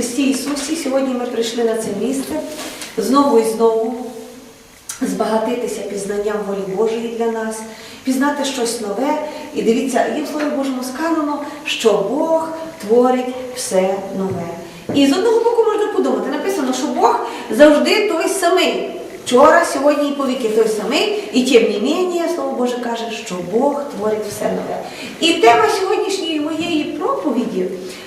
Христі Ісусі, сьогодні ми прийшли на це місце знову і знову збагатитися пізнанням волі Божої для нас, пізнати щось нове. І дивіться, є в Слові Божому сказано, що Бог творить все нове. І з одного боку можна подумати, написано, що Бог завжди той самий. Вчора, сьогодні і повіки той самий, і тим не менее, Слово Боже каже, що Бог творить все нове. І тема сьогоднішньої моєї проповіді,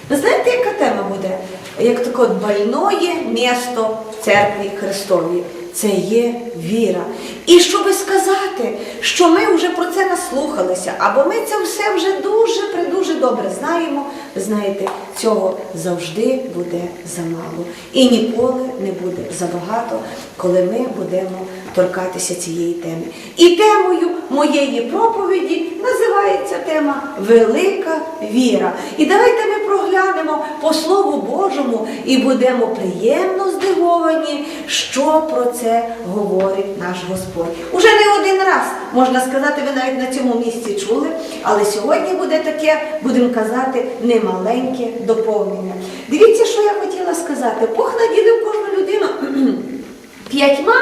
ви знаєте, яка тема буде? Як таке больное місто в церкві Христовій. Це є віра. І щоб сказати, що ми вже про це наслухалися, або ми це все вже дуже придуже добре знаємо, ви знаєте, цього завжди буде замало. І ніколи не буде забагато, коли ми будемо торкатися цієї теми. І темою моєї проповіді називається тема Велика віра. І давайте ми проглянемо по Слову Божому і будемо приємно здивовані, що про це говорить наш Господь. Уже не один раз, можна сказати, ви навіть на цьому місці чули, але сьогодні буде таке, будемо казати, немаленьке доповнення. Дивіться, що я хотіла сказати. Бог наділив кожну людину п'ятьма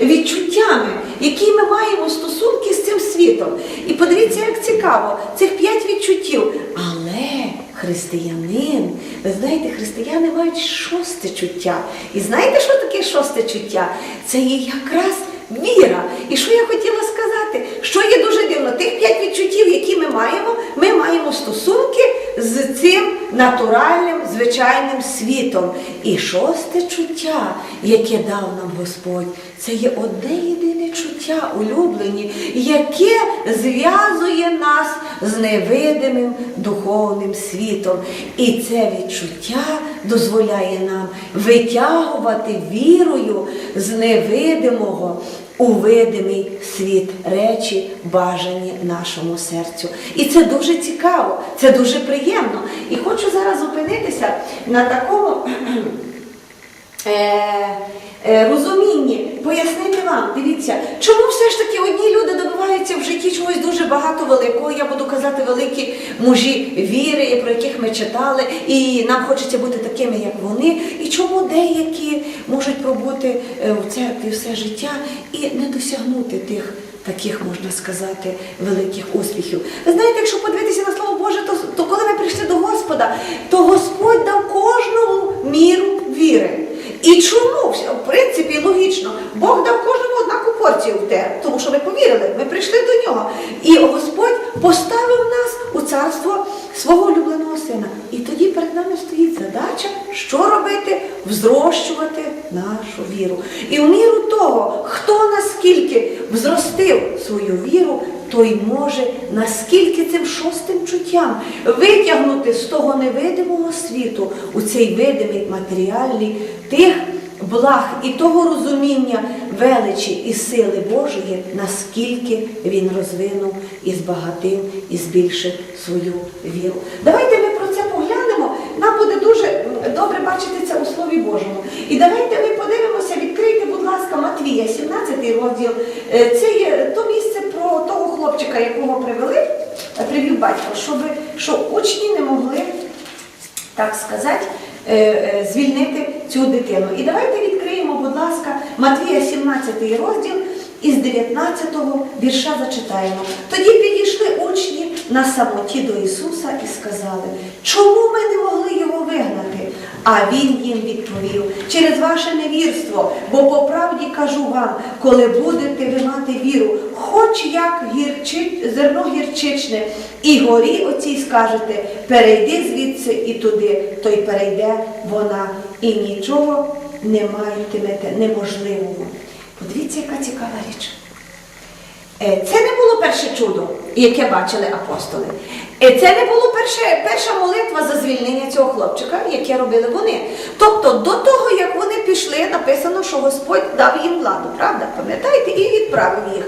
відчуттями, які ми маємо стосунки з цим світом. І подивіться, як цікаво, цих п'ять відчуттів. Але християнин, ви знаєте, християни мають шосте чуття. І знаєте, що таке шосте чуття? Це є якраз віра. І що я хотіла сказати? Що є дуже дивно, тих п'ять відчуттів, які ми маємо, ми маємо стосунки з цим натуральним, звичайним світом. І шосте чуття, яке дав нам Господь, це є одне єдине чуття, улюблені, яке зв'язує нас з невидимим духовним світом. І це відчуття дозволяє нам витягувати вірою з невидимого у видимий світ речі, бажані нашому серцю. І це дуже цікаво, це дуже приємно. І хочу зараз зупинитися на такому е, розумінні, пояснити вам, дивіться, чому все ж таки одні люди добиваються в житті чогось дуже багато великого, я буду казати великі мужі віри, про яких ми читали, і нам хочеться бути такими, як вони. І чому деякі можуть пробути е, в церкві все життя і не досягнути тих. Таких можна сказати великих успіхів. Ви знаєте, якщо подивитися на слово Боже, то, то коли ми прийшли до Господа, то Господь дав кожному міру віри. І чому? В принципі, логічно, Бог дав кожному однаку порцію в те, тому що ми повірили, ми прийшли до нього. І Господь поставив нас у царство свого улюбленого сина. І тоді перед нами стоїть задача, що робити? Взрощувати нашу віру. І в міру того, хто наскільки взростив свою віру, той може наскільки цим шостим чуттям витягнути з того невидимого світу у цей видимий матеріальний тих благ і того розуміння величі і сили Божої, наскільки він розвинув і збагатив і збільшив свою віру. Давайте ми про це поглянемо. Нам буде дуже добре бачити це у Слові Божому. І давайте ми подивимося, відкрийте, будь ласка, Матвія, 17 розділ. Е, Це є то місце про того хлопчика, якого привели, е, привів батько, щоб що учні не могли так сказати, е, е, звільнити цю дитину. І давайте відкриємо, будь ласка, Матвія 17 розділ із 19 вірша зачитаємо. Тоді підійшли учні на самоті до Ісуса і сказали, чому ми не могли його вигнати? А він їм відповів, через ваше невірство, бо по правді кажу вам, коли будете ви мати віру, хоч як гірчи, зерно гірчичне, і горі оцій скажете, перейди звідси і туди, то й перейде вона, і нічого не матимете неможливого. Подивіться, яка цікава річ. Е, Це не перше чудо, яке бачили апостоли. Е, Це не перше, перша молитва за звільнення цього хлопчика, яке робили вони. Тобто, до того, як вони пішли, написано, що Господь дав їм владу, правда? Пам'ятаєте, і відправив їх.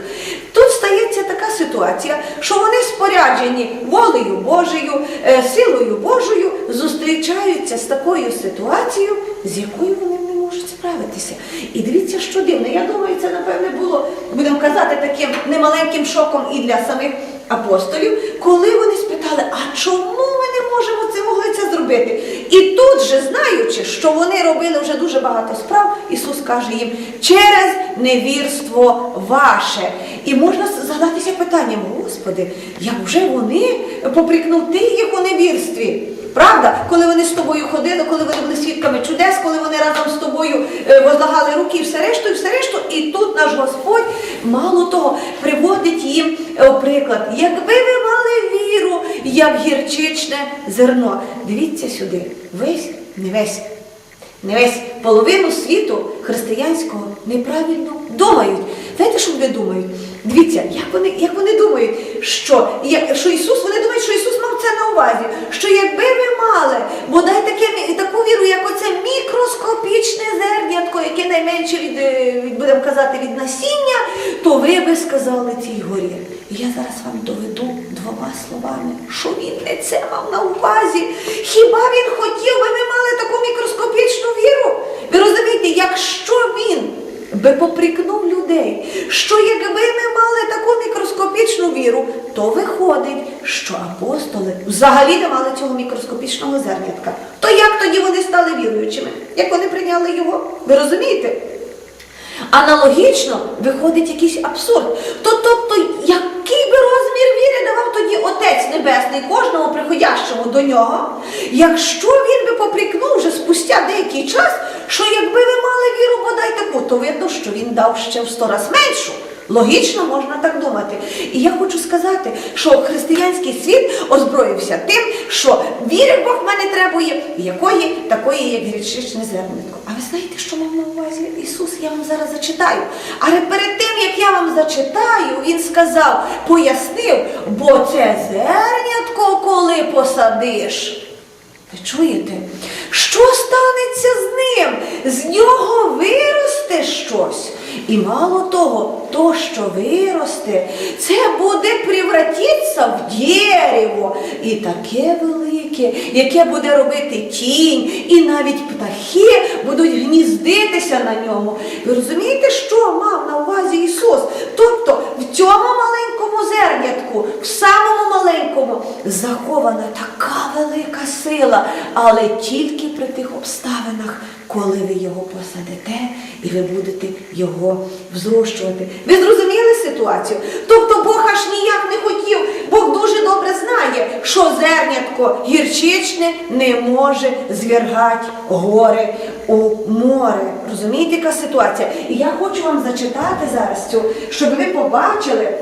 Тут стається така ситуація, що вони споряджені волею Божою, е, силою Божою, зустрічаються з такою ситуацією, з якою вони справитися. І дивіться, що дивно. Я думаю, це напевне було, будемо казати, таким немаленьким шоком і для самих апостолів, коли вони спитали, а чому ми не можемо це могли це зробити. І тут же, знаючи, що вони робили вже дуже багато справ, Ісус каже їм через невірство ваше. І можна задатися питанням, Господи, як вже вони попрікнув ти їх у невірстві? Правда, коли вони з тобою ходили, коли вони були свідками чудес, коли вони разом з тобою е, возлагали руки і все решту, і все решту, і тут наш Господь мало того приводить їм е, приклад. Якби ви мали віру, як гірчичне зерно. Дивіться сюди, весь, не весь. Не весь половину світу християнського неправильно думають. Знаєте, що вони думають? Дивіться, як вони, як вони думають, що, як, що Ісус, вони думають, що Ісус це на увазі, що якби ви мали бодай таке, таку віру, як оце мікроскопічне зернятко, яке найменше від, е, від будемо казати, від насіння, то ви би сказали цій горі. Я зараз вам доведу двома словами, що він не це мав на увазі. Хіба він хотів би ми мали таку мікроскопічну віру? Ви розумієте, якщо він би попрікнув людей, що якби ми мали таку мікроскопічну віру, то виходить, що апостоли взагалі не мали цього мікроскопічного зернятка. То як тоді вони стали віруючими? Як вони прийняли його? Ви розумієте? Аналогічно виходить якийсь абсурд. То, тобто, який би розмір віри давав тоді Отець Небесний кожному приходящому до нього, якщо він би попрікнув вже спустя деякий час, що якби ви мали віру бодай таку, то видно, що він дав ще в сто раз меншу. Логічно можна так думати. І я хочу сказати, що християнський світ озброївся тим, що віри Бог мене требує, якої такої, як гречичне зернятко. А ви знаєте, що мав на увазі Ісус? Я вам зараз зачитаю. Але перед тим, як я вам зачитаю, Він сказав, пояснив, бо це зернятко, коли посадиш. Ви чуєте? Що станеться з ним? З нього виросте щось. І мало того, то, що виросте, це буде превратитися в дерево. І таке велике, яке буде робити тінь, і навіть птахи будуть гніздитися на ньому. Ви розумієте, що мав на увазі Ісус? Тобто в цьому маленькому зернятку, в самому маленькому, захована така велика сила, але тільки при тих обставинах, коли ви його посадите і ви будете його взрощувати. Ви зрозуміли ситуацію? Тобто Бог аж ніяк не хотів, Бог дуже добре знає, що зернятко гірчичне не може звергати гори у море. Розумієте, яка ситуація? І я хочу вам зачитати зараз цю, щоб ви побачили.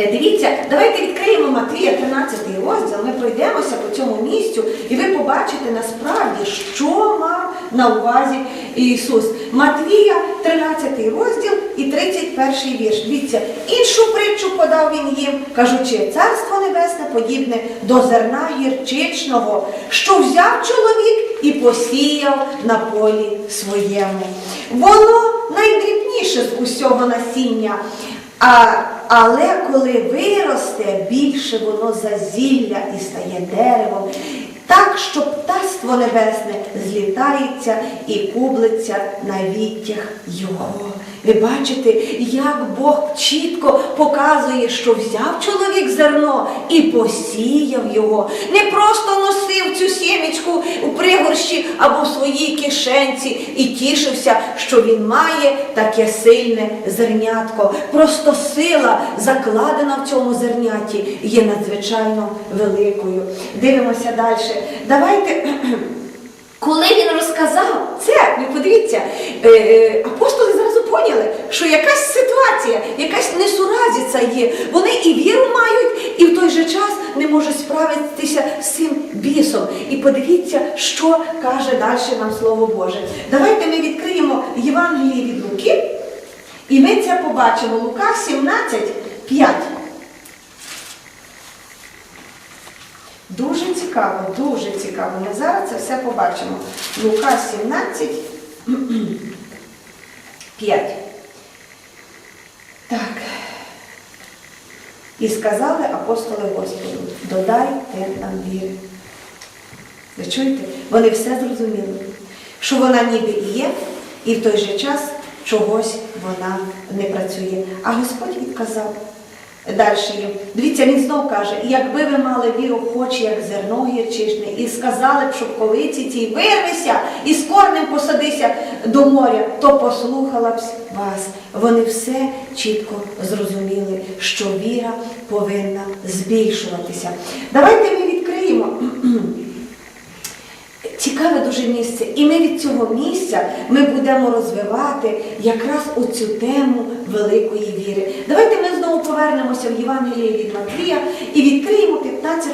Е, Дивіться, давайте відкриємо Матвія 13 розділ, ми пройдемося по цьому місцю, і ви побачите насправді, що мав на увазі Ісус. Матвія 13 розділ і 31 вірш. Дивіться, іншу притчу подав він їм, кажучи, царство небесне подібне до зерна гірчичного, що взяв чоловік і посіяв на полі своєму. Воно найдрібніше з усього насіння. А, але коли виросте, більше воно зазілля і стає деревом, так, що птаство небесне злітається і кублиться на віттях його. Ви бачите, як Бог чітко показує, що взяв чоловік зерно і посіяв його. Не просто носив цю сімечку у пригорщі або в своїй кишенці і тішився, що він має таке сильне зернятко. Просто сила, закладена в цьому зерняті, є надзвичайно великою. Дивимося далі. Давайте. Коли він розказав це, ви подивіться, е, е, апостоли поняли, що якась ситуація, якась несуразиця є. Вони і віру мають, і в той же час не можуть справитися з цим бісом. І подивіться, що каже далі нам Слово Боже. Давайте ми відкриємо Євангеліє від Луки, і ми це побачимо. Лука 17, 5. Дуже цікаво, дуже цікаво. Ми зараз це все побачимо. Лука 17, 5. Так. І сказали апостоли Господу, додай те нам віри. Ви чуєте? Вони все зрозуміли, що вона ніби і є, і в той же час чогось вона не працює. А Господь відказав, Далі. Дивіться, він знов каже, якби ви мали віру, хоч як зерно гірчишне, і сказали б шовковиці цій, вирвися і з корнем посадися до моря, то послухала б вас. Вони все чітко зрозуміли, що віра повинна збільшуватися. Давайте ми відкриємо. Цікаве дуже місце, і ми від цього місця ми будемо розвивати якраз оцю тему великої віри. Давайте ми знову повернемося в Євангеліє від Матвія і відкриємо 15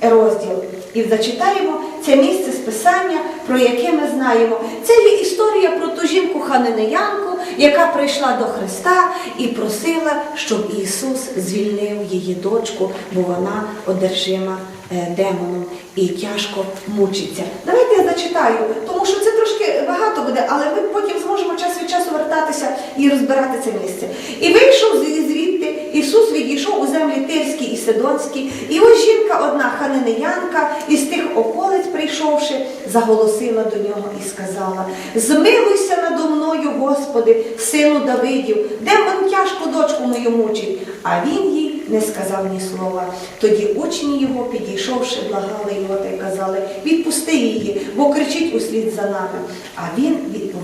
розділ. І зачитаємо це місце з Писання, про яке ми знаємо. Це є історія про ту жінку ханенеянку, яка прийшла до Христа і просила, щоб Ісус звільнив її дочку, бо вона одержима демоном і тяжко мучиться. Давайте я зачитаю, тому що це трошки багато буде, але ми потім зможемо час від часу вертатися і розбирати це місце. І вийшов звідти, Ісус відійшов у землі Тирські і Сидонські, і ось жінка одна ханенеянка, із тих околиць прийшовши, заголосила до нього і сказала: Змилуйся надо мною, Господи, сину Давидів, демон тяжко дочку мою мучить. А він їй не сказав ні слова. Тоді учні його, підійшовши, благали його та й казали, відпусти її, бо кричить услід за нами. А він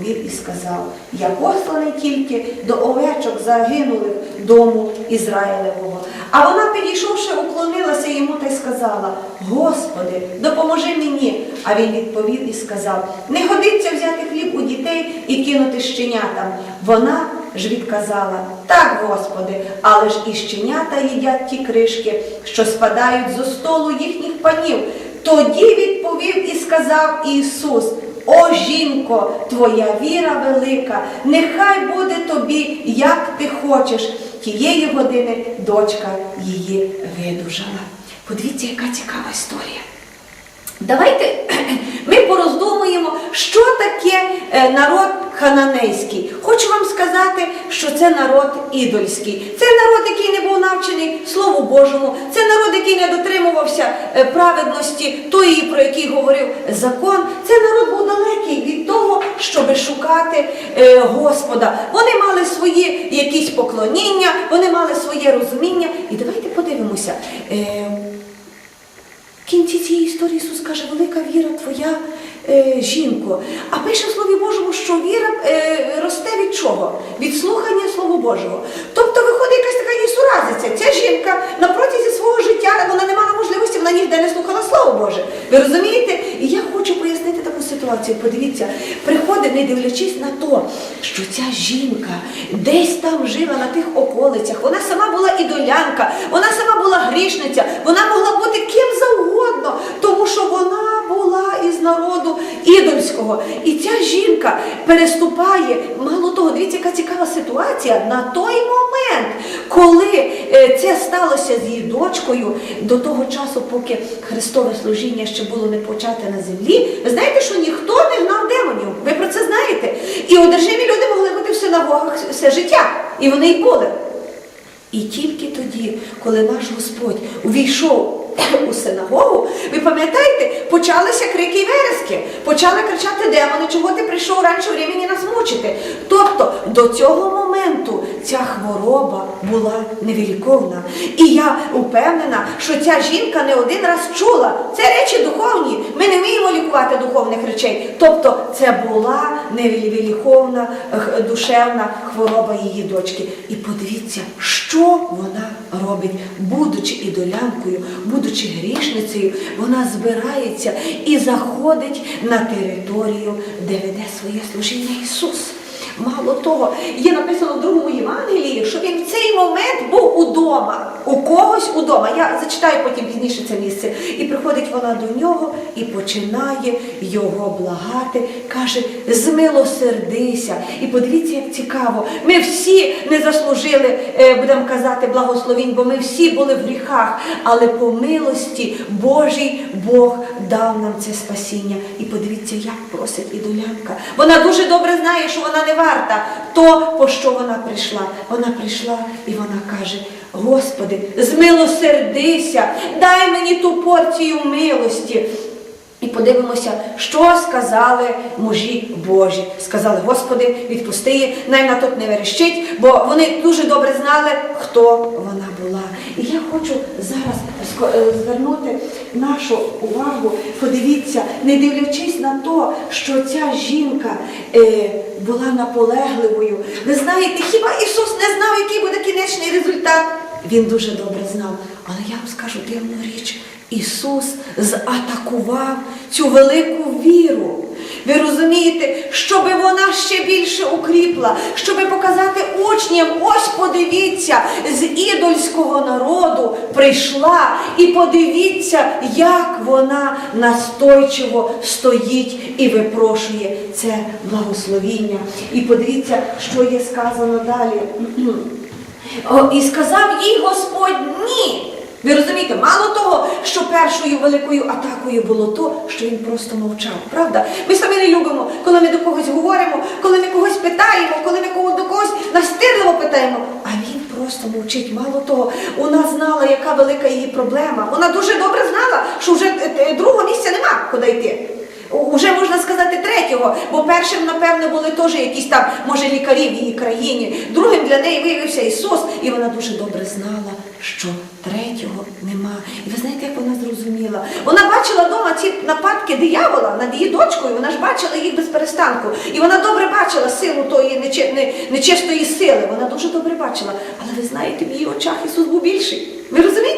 відповів і сказав: Я посланий тільки до овечок загинулих дому Ізраїлевого. А вона, підійшовши, уклонилася йому та й сказала: Господи, допоможи мені. А він відповів і сказав: Не годиться взяти хліб у дітей і кинути щенятам. Вона ж відказала: Так, Господи, але ж і щенята їдять ті кришки, що спадають зо столу їхніх панів. Тоді відповів і сказав Ісус. О, жінко, твоя віра велика, нехай буде тобі, як ти хочеш. Тієї години дочка її видужала. Подивіться, яка цікава історія. Давайте ми пороздумуємо, що таке е, народ хананейський. Хочу вам сказати, що це народ ідольський. Це народ, який не був навчений Слову Божому. Це народ, який не дотримувався е, праведності тої, про який говорив закон. Це народ був далекий від того, щоб шукати е, Господа. Вони мали свої якісь поклоніння, вони мали своє розуміння. І давайте подивимося. Кінці цієї історії Ісус каже, велика віра твоя е, жінко. А пише в Слові Божому, що віра е, росте від чого? Від слухання Слова Божого. Тобто виходить якась така несуразиця. Ця жінка на протязі свого життя вона не мала можливості, вона ніде не слухала Слово Боже. Ви розумієте? І я хочу пояснити таку ситуацію. Подивіться, приходить, не дивлячись на то, що ця жінка десь там жила на тих околицях. Вона сама була ідолянка, вона сама була грішниця, вона могла бути ким завгодно, тому що вона була із народу ідольського. І ця жінка переступає, мало того, дивіться, яка цікава ситуація на той момент, коли е, це сталося з її дочкою, до того часу, поки Христове служіння ще було не почате на землі. Ви знаєте, що ніхто не гнав демонів. Ви про це знаєте? І одержимі люди могли бути в синагогах все життя. І вони й були. І тільки тоді, коли наш Господь увійшов у синагогу, ви пам'ятаєте, почалися крики і верески, почали кричати демони, чого ти прийшов раніше времени нас мучити. Тобто до цього моменту ця хвороба була невіліковна. І я впевнена, що ця жінка не один раз чула. Це речі духовні. Ми не вміємо лікувати духовних речей. Тобто це була невіліковна душевна хвороба її дочки. І подивіться, що вона робить, будучи ідолянкою, будучи грішницею, вона збирається і заходить на територію, де веде своє служіння Ісус. Мало того, є написано в другому Євангелії, що він в цей момент був удома, у когось удома. Я зачитаю потім пізніше це місце. І приходить вона до нього і починає його благати, каже: змилосердися. І подивіться, як цікаво. Ми всі не заслужили, е, будемо казати, благословінь, бо ми всі були в гріхах, але по милості Божій Бог дав нам це спасіння. І подивіться, як просить ідолянка. Вона дуже добре знає, що вона не варта то, по що вона прийшла. Вона прийшла і вона каже: Господи, змилосердися, дай мені ту порцію милості. І подивимося, що сказали мужі Божі. Сказали, Господи, відпусти най на тут не верещить, бо вони дуже добре знали, хто вона була. І я хочу зараз е, звернути нашу увагу, подивіться, не дивлячись на те, що ця жінка е, була наполегливою. Ви знаєте, хіба Ісус не знав, який буде кінечний результат? Він дуже добре знав. Але я вам скажу дивну річ. Ісус заатакував цю велику віру. Ви розумієте, щоб вона ще більше укріпла, щоб показати учням, ось подивіться, з ідольського народу прийшла, і подивіться, як вона настойчиво стоїть і випрошує це благословіння. І подивіться, що є сказано далі. І сказав їй Господь ні. Ви розумієте, мало того, що першою великою атакою було то, що він просто мовчав. Правда? Ми самі не любимо, коли ми до когось говоримо, коли ми когось питаємо, коли ми до когось настирливо питаємо. А він просто мовчить. Мало того, вона знала, яка велика її проблема. Вона дуже добре знала, що вже е, е, другого місця нема куди йти. Уже можна сказати третього, бо першим, напевно, були теж якісь там, може, лікарі в її країні. Другим для неї виявився Ісус, і вона дуже добре знала, що третього нема. І ви знаєте, як вона зрозуміла? Вона бачила вдома ці нападки диявола над її дочкою, вона ж бачила їх без перестанку. І вона добре бачила силу тої нечи- не- нечистої сили. Вона дуже добре бачила. Але ви знаєте, в її очах Ісус був більший. Ви розумієте,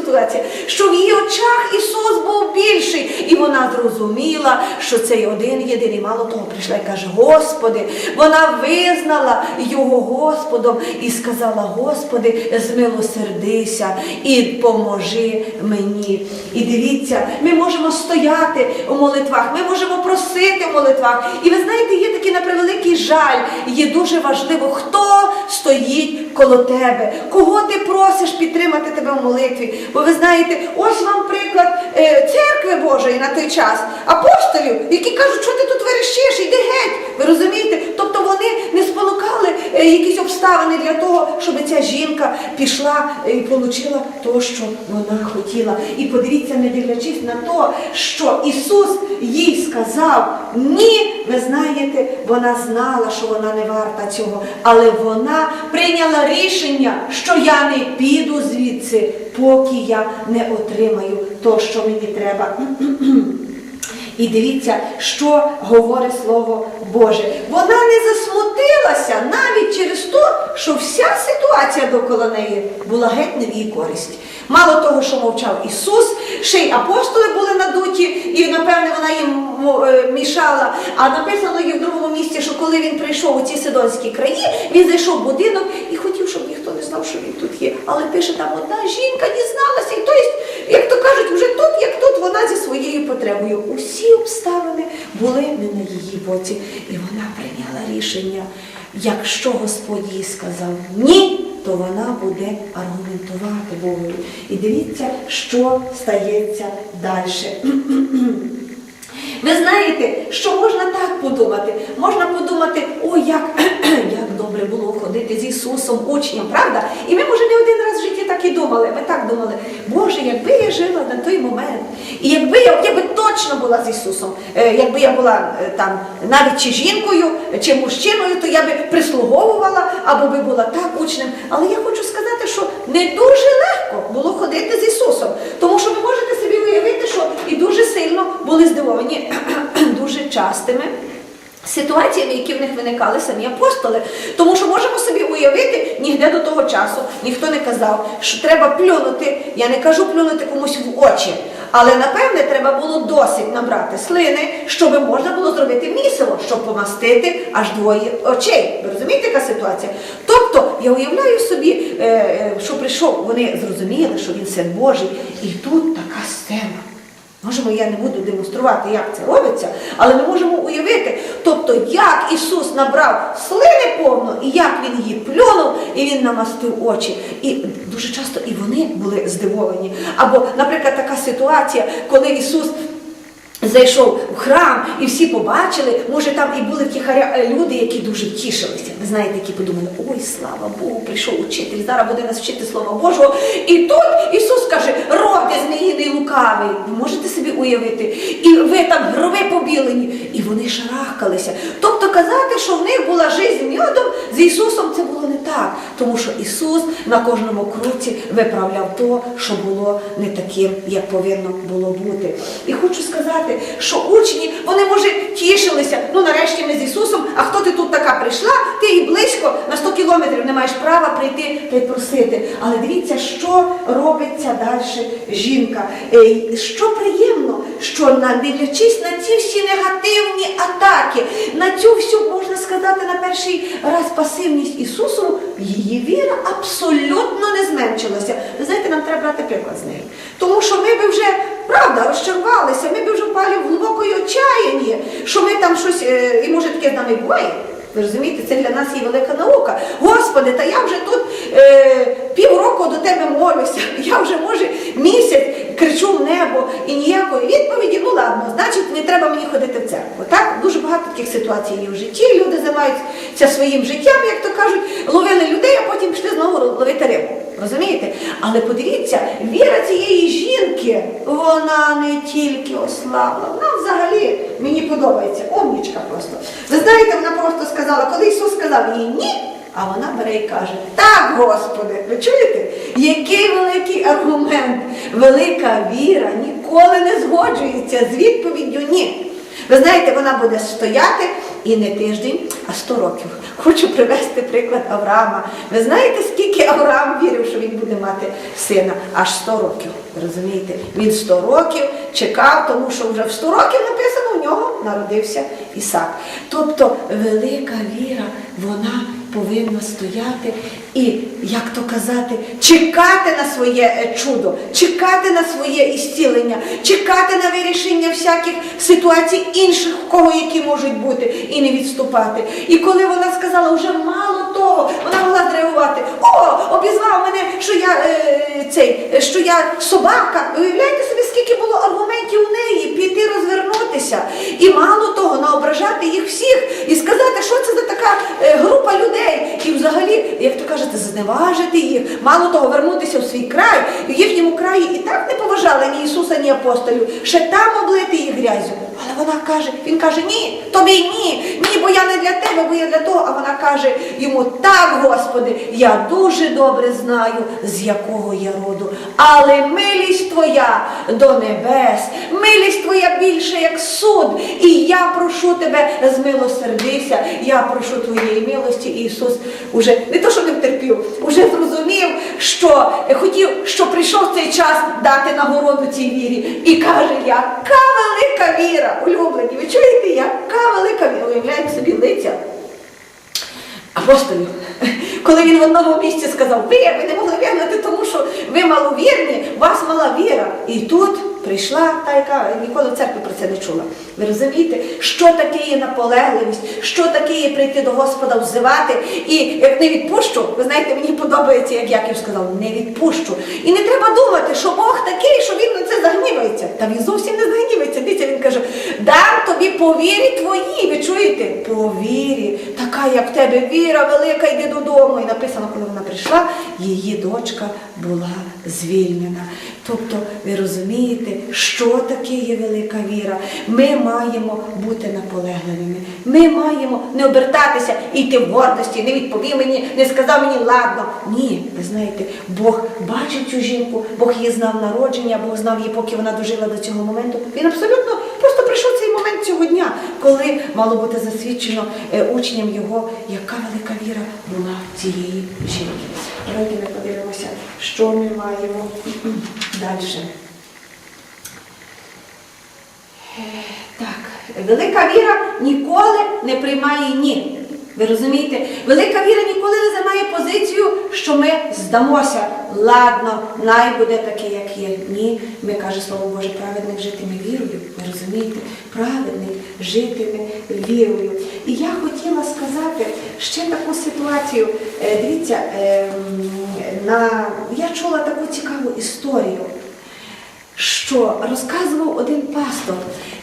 ситуація? Що в її очах Ісус був більший, і вона зрозуміла, що цей один єдиний. Мало того, прийшла і каже, Господи, вона визнала його Господом і сказала, Господи, змилосердися і поможи мені. І дивіться, ми можемо стояти у молитвах, ми можемо просити в молитвах. І ви знаєте, є такий на превеликий жаль, є дуже важливо, хто стоїть коло тебе, кого ти просиш підтримати тебе в молитві. Бо ви знаєте, ось вам приклад е, церкви Божої на той час, апостолів, які кажуть, що ти тут верещиш, іди геть. Ви розумієте? Тобто вони не спонукали е, якісь обставини для того, щоб ця жінка пішла е, і отримала те, що вона хотіла. І подивіться, не дивлячись на те, що Ісус їй сказав ні, ви знаєте, вона знала, що вона не варта цього, але вона прийняла рішення, що я не піду звідси, поки я не отримаю то, що мені треба. І дивіться, що говорить Слово Боже. Вона не засмутилася навіть через те, що вся ситуація довкола неї була геть не в її користь. Мало того, що мовчав Ісус, ще й апостоли були надуті, і напевне вона їм е, мішала. А написано є в другому місці, що коли він прийшов у ці Сидонські краї, він зайшов в будинок і хотів, щоб ніхто не знав, що він тут є. Але пише там одна жінка дізналася, і то є, як то кажуть, вже тут, як тут, вона зі своєю потребою. Усі обставини були не на її боці. І вона прийняла рішення. Якщо Господь їй сказав ні, то вона буде аргументувати Богою. І дивіться, що стається далі. Ви знаєте, що можна так подумати? Можна подумати, ой, як, добре було ходити з Ісусом, учням, правда? І ми, може, не один раз в житті так і думали. Ми так думали, Боже, якби я жила на той момент, і якби я, я би точно була з Ісусом, е, якби я була е, там навіть чи жінкою, чи мужчиною, то я би прислуговувала або би була так учнем. Але я хочу сказати, що не дуже легко було ходити з Ісусом, тому що ви можете собі уявити, що і дуже сильно були здивовані дуже частими. Ситуаціями, які в них виникали самі апостоли, тому що можемо собі уявити, ніде до того часу ніхто не казав, що треба плюнути. Я не кажу плюнути комусь в очі, але напевне треба було досить набрати слини, щоб можна було зробити місиво, щоб помастити аж двоє очей. Ви розумієте, яка ситуація? Тобто я уявляю собі, е, е, що прийшов, вони зрозуміли, що він син Божий, і тут така сцена. Можемо, я не буду демонструвати, як це робиться, але ми можемо уявити, тобто, як Ісус набрав слини повно, і як Він її плюнув, і Він намастив очі. І дуже часто і вони були здивовані. Або, наприклад, така ситуація, коли Ісус Зайшов в храм і всі побачили, може там і були втіхаря е, люди, які дуже втішилися. Ви знаєте, які подумали, ой, слава Богу, прийшов учитель, зараз буде нас вчити Слова Божого. І тут Ісус каже, роди зміїний лукавий. Ви можете собі уявити? І ви там грови побілені. І вони шарахкалися. Тобто казати, що в них була жизнь мьодом, з Ісусом це було не так. Тому що Ісус на кожному кроці виправляв то, що було не таким, як повинно було бути. І хочу сказати, що учні, вони може тішилися. Ну нарешті ми з Ісусом, а хто ти тут така прийшла? Ти і близько на 100 кілометрів не маєш права прийти та й просити. Але дивіться, що робиться далі жінка. Е, Що приємно, що дивлячись на ці всі негативні атаки, на цю всю, можна сказати, на перший раз пасивність Ісусу, її віра абсолютно не зменшилася. Знаєте, нам треба брати приклад з неї. Тому що ми би вже, правда, розчарувалися, ми би вже впали в глибокої отчаяння, що ми там щось, е, і може таке з нами буває. Ви розумієте, це для нас є велика наука. Господи, та я вже тут е, півроку до тебе молюся, я вже може місяць кричу в небо і ніякої відповіді. Ну ладно, значить не треба мені ходити в церкву. Так дуже багато таких ситуацій є в житті. Люди займаються своїм життям, як то кажуть, ловили людей, а потім пішли знову ловити рибу. Розумієте? Але подивіться, віра цієї жінки, вона не тільки ослабла, вона взагалі мені подобається. Умнічка просто. Ви знаєте, вона просто сказала, коли Ісус сказав їй ні, а вона бере і каже: Так, Господи, ви чуєте? Який великий аргумент, велика віра ніколи не згоджується з відповіддю ні. Ви знаєте, вона буде стояти і не тиждень, а сто років. Хочу привести приклад Авраама. Ви знаєте, скільки Авраам вірив, що він буде мати сина? Аж 100 років. Розумієте? Він 100 років чекав, тому що вже в 100 років написано, у нього народився Ісак. Тобто велика віра, вона повинна стояти і, як то казати, чекати на своє е, чудо, чекати на своє ісцілення, чекати на вирішення всяких ситуацій інших, в кого які можуть бути, і не відступати. І коли вона сказала, вже мало того, вона могла зреагувати. О, обізвав мене, що я е, цей, що я собака. Уявляєте собі, скільки було аргументів у неї піти розвернутися. І мало того, наображати їх всіх і сказати, що це за така е, група людей. І взагалі, як то кажете, зневажити їх. Мало того, вернутися в свій край. В їхньому краї і так не поважали ні Ісуса, ні апостолів. Ще там облити їх грязю. Але вона каже, він каже, ні, тобі ні, ні, бо я не для тебе, бо я для того. А вона каже йому, так, Господи, я дуже добре знаю, з якого я роду. Але милість твоя до небес, милість твоя більше, як суд. І я прошу тебе, змилосердися, я прошу твоєї милості. Ісус уже не то, що не втерпів, уже зрозумів, що хотів, що прийшов цей час дати нагороду цій вірі. І каже, яка віра, улюблені. Ви чуєте, яка велика віра? Уявляємо собі лиця апостолів. Коли він в одному місці сказав, ви, ви не могли вірити, тому що ви маловірні, у вас мала віра. І тут прийшла та, яка ніколи в церкві про це не чула. Ви розумієте, що таке є наполегливість, що таке є прийти до Господа, взивати. І як не відпущу, ви знаєте, мені подобається, як Яків сказав, не відпущу. І не треба думати, що Бог такий, що він на це загнівається. Та він зовсім не загнівається. Дивіться, він каже, дам тобі по вірі твоїй. Ви чуєте? По вірі. Така, як в тебе віра велика, йди додому. І написано, коли вона прийшла, її дочка була звільнена. Тобто, ви розумієте, що таке є велика віра? Ми маємо бути наполегливими. Ми маємо не обертатися і йти в гордості, не відповів мені, не сказав мені ладно. Ні, ви знаєте, Бог бачив цю жінку, Бог її знав народження, Бог знав її, поки вона дожила до цього моменту. Він абсолютно просто прийшов цей момент цього дня, коли мало бути засвідчено е, учням його, яка велика віра була в цієї жінки. Давайте ми подивимося, що ми маємо далі. Так, велика віра ніколи не приймає ні. Ви розумієте? Велика віра ніколи не займає позицію, що ми здамося. Ладно, най буде таке, як є. Ні, ми каже Слово Боже, праведник житиме вірою. Ви розумієте? Праведник житиме вірою. І я хотіла сказати ще таку ситуацію. Е, Дивіться, ем, на... я чула таку цікаву історію. Що розказував один пастор.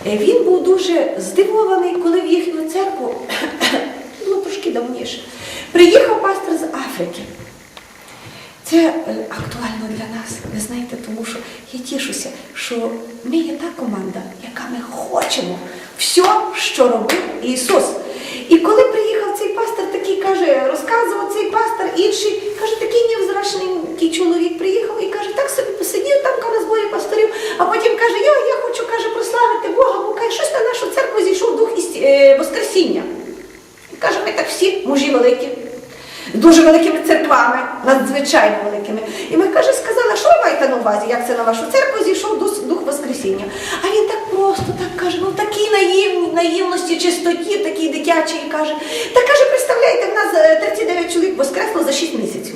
Е, Він був дуже здивований, коли в їхню церкву, ну трошки давніше, приїхав пастор з Африки. Це е, актуально для нас, ви знаєте, тому що я тішуся, що ми є та команда, яка ми хочемо все, що робив Ісус. І коли приїхав цей пастор, такий каже, розказував цей пастор, інший, каже, такий невзрачний чоловік приїхав і каже, так собі посидів там каже, на зборі пасторів, а потім каже, я, я хочу каже, прославити Бога, бо каже, щось на нашу церкву зійшов дух із е, Воскресіння. І каже, ми так всі мужі великі, дуже великими церквами, надзвичайно великими. І ми каже, сказали, що ви маєте на увазі, як це на вашу церкву зійшов дух, Воскресіння. А він просто так каже, ну такій наївній, наївності, чистоті, такій дитячій, каже, та каже, представляєте, в нас е, 39 чоловік воскресло за 6 місяців.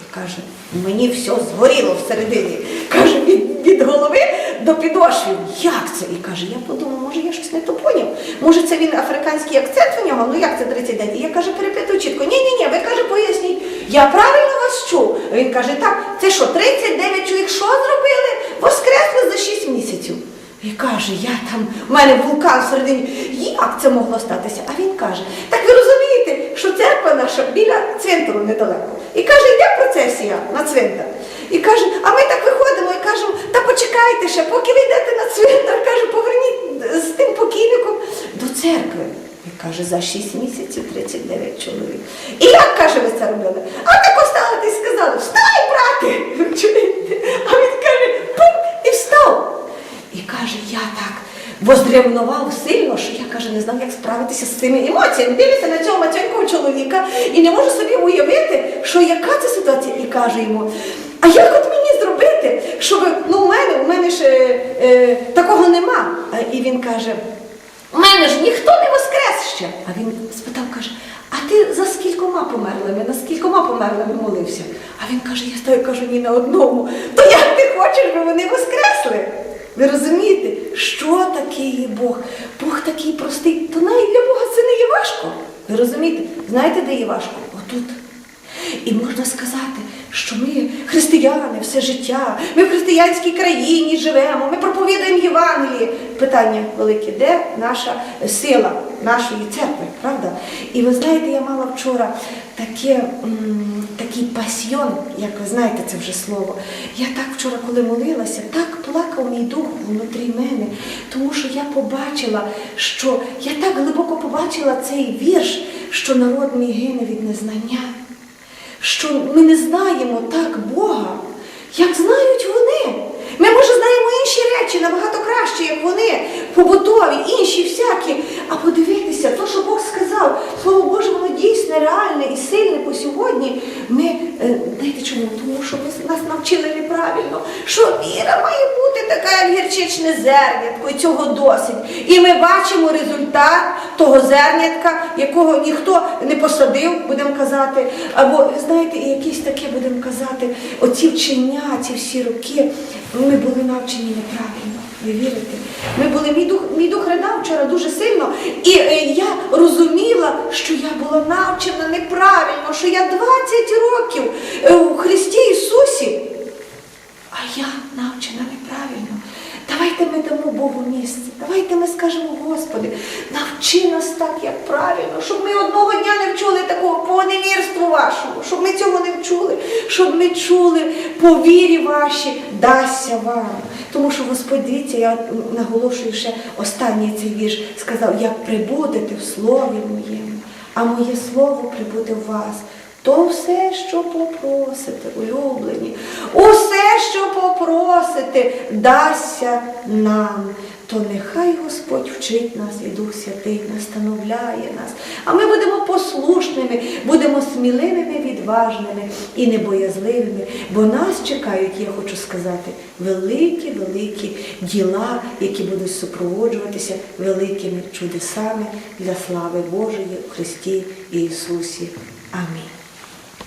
І каже, мені все згоріло всередині. Каже, від, від голови до підошвів. Як це? І каже, я подумав, може я щось не то поняв. Може це він африканський акцент у нього? Ну як це 39? І я каже, перепитую чітко. Ні, ні, ні, ви каже, поясніть. Я правильно вас чув? Він каже, так, це що, 39 чоловік що зробили? Воскресли за 6 місяців. І каже, я там, у мене вулкан всередині. Як це могло статися? А він каже, так ви розумієте, що церква наша біля центру недалеко. І каже, йде процесія на цвинтар. І каже, а ми так виходимо і кажемо, та почекайте ще, поки ви йдете на цвинтар, каже, поверніть з тим покійником до церкви. Каже, за 6 місяців 39 чоловік. І як каже, ви це робили? А так остали і сказали, вставай, брате! А він каже, пум, і встав. І каже, я так воздревнував сильно, що я каже, не знав, як справитися з цими емоціями. Дивлюся на цього матьонького чоловіка і не можу собі уявити, що яка це ситуація. І каже йому, а як от мені зробити, щоб ну у мене, у мене ж е, е, такого нема. І він каже, у мене ж ніхто не воскрес ще. А він спитав, каже, а ти за скількома померлими, на скількома померлими молився? А він каже, я стою кажу, ні на одному. То як ти хочеш, би вони воскресли? Ви розумієте, що таке є Бог? Бог такий простий, то навіть для Бога це не є важко. Ви розумієте? Знаєте, де є важко? Отут. І можна сказати, що ми християни все життя, ми в християнській країні живемо, ми проповідуємо Євангеліє. Питання велике, де наша сила нашої церкви, правда? І ви знаєте, я мала вчора таке, такий пасьйон, як ви знаєте це вже слово. Я так вчора, коли молилася, так плакав мій дух внутрі мене, тому що я побачила, що я так глибоко побачила цей вірш, що народ мій гине від незнання що ми не знаємо так Бога, як знають вони. Ми, може, знаємо інші речі набагато краще, як вони, побутові, інші всякі. А подивитися, то, що Бог сказав, Слово Боже, воно дійсне, реальне і сильне по сьогодні. Ми, е, знаєте чому? Тому що ми нас навчили неправильно, що віра має бути така, як гірчичне зернятко, і цього досить. І ми бачимо результат того зернятка, якого ніхто не посадив, будемо казати. Або, знаєте, якісь таке будемо казати, оці вчення, ці всі роки, ми були навчені неправильно. Ви вірите? Ми були, мій дух, мій дух ридав вчора дуже сильно, і е, я розуміла, що я була навчена неправильно, що я 20 років е, у Христі Ісусі, а я навчена неправильно. Давайте ми дамо Богу місце. Давайте ми скажемо, Господи, навчи нас так, як правильно, щоб ми одного дня не вчули такого по невірству вашому, щоб ми цього не вчули, щоб ми чули по вірі вашій, дасться вам. Тому що Господь, дивіться, я наголошую ще останній цей вірш, сказав, як прибудете в слові моєму, а моє слово прибуде в вас. То все, що попросите, улюблені, усе, що попросите, дасться нам. То нехай Господь вчить нас і Дух Святий настановляє нас. А ми будемо послушними, будемо сміливими, відважними і небоязливими, бо нас чекають, я хочу сказати, великі, великі діла, які будуть супроводжуватися великими чудесами для слави Божої в Христі Ісусі. Амінь.